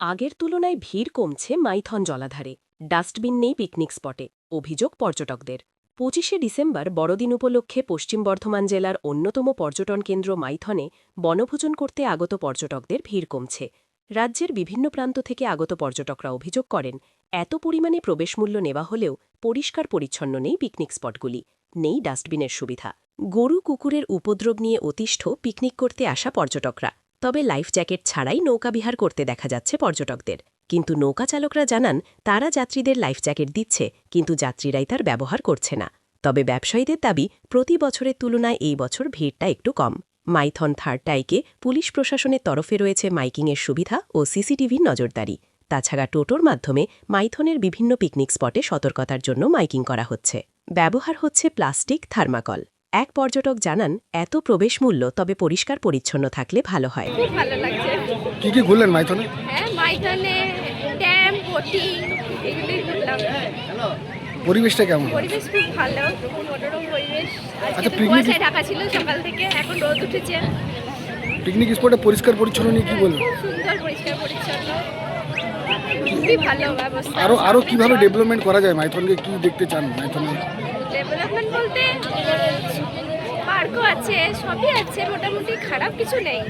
আগের তুলনায় ভিড় কমছে মাইথন জলাধারে, ডাস্টবিন নেই পিকনিক স্পটে, অভিযোগ পর্যটকদের। পঁচিশে ডিসেম্বর বড়দিন উপলক্ষে পশ্চিম বর্ধমান জেলার অন্যতম পর্যটন কেন্দ্র মাইথনে বনভোজন করতে আগত পর্যটকদের ভিড় কমছে। রাজ্যের বিভিন্ন প্রান্ত থেকে আগত পর্যটকরা অভিযোগ করেন, এত পরিমাণে প্রবেশমূল্য নেওয়া হলেও পরিষ্কার পরিচ্ছন্ন নেই পিকনিক স্পটগুলি, নেই ডাস্টবিনের সুবিধা। গরু, কুকুরের উপদ্রব নিয়ে অতিষ্ঠ পিকনিক করতে আসা পর্যটকরা। তবে লাইফ জ্যাকেট ছাড়াই নৌকাবিহার করতে দেখা যাচ্ছে পর্যটকদের। কিন্তু নৌকা চালকরা জানান, তারা যাত্রীদের লাইফ জ্যাকেট দিচ্ছে, কিন্তু যাত্রীরাই তার ব্যবহার করছে না। তবে ব্যবসায়ীদের দাবি, প্রতি বছরের তুলনায় এই বছর ভিড়টা একটু কম। মাইথন থার্ড টাইকে পুলিশ প্রশাসনের তরফে রয়েছে মাইকিংয়ের সুবিধা ও সিসিটিভির নজরদারি। তাছাড়া টোটোর মাধ্যমে মাইথনের বিভিন্ন পিকনিক স্পটে সতর্কতার জন্য মাইকিং করা হচ্ছে। ব্যবহার হচ্ছে প্লাস্টিক, থার্মাকল। এক পর্যটক জানান এত প্রবেশ মূল্য তবে পরিষ্কার পরিচ্ছন্ন থাকলে ভালো হয়। খুব ভালো লাগছে। কি কি ঘুরলেন মাইথনে? হ্যাঁ মাইথনে ড্যাম বোটিং এগুলোই ঘুরলাম। পরিবেশটা কেমন? পরিবেশ খুব ভালো মনোরম পরিবেশ। আজকে আচ্ছা, তো picnic- কুয়াশায় ঢাকা ছিল সকাল থেকে এখন রোদ উঠেছে। পিকনিক স্পটে পরিষ্কার পরিচ্ছন্ন নিয়ে কি বলবেন? খুব সুন্দর পরিষ্কার পরিচ্ছন্ন। খুবই ভালো ব্যবস্থা। আরও আরও কীভাবে ডেভেলপমেন্ট করা যায়? মাইথনকে কি দেখতে চান মাইথনে? ডেভেলপমেন্ট বলতে পার্কও আছে সবই আছে মোটামুটি খারাপ কিছু নেই।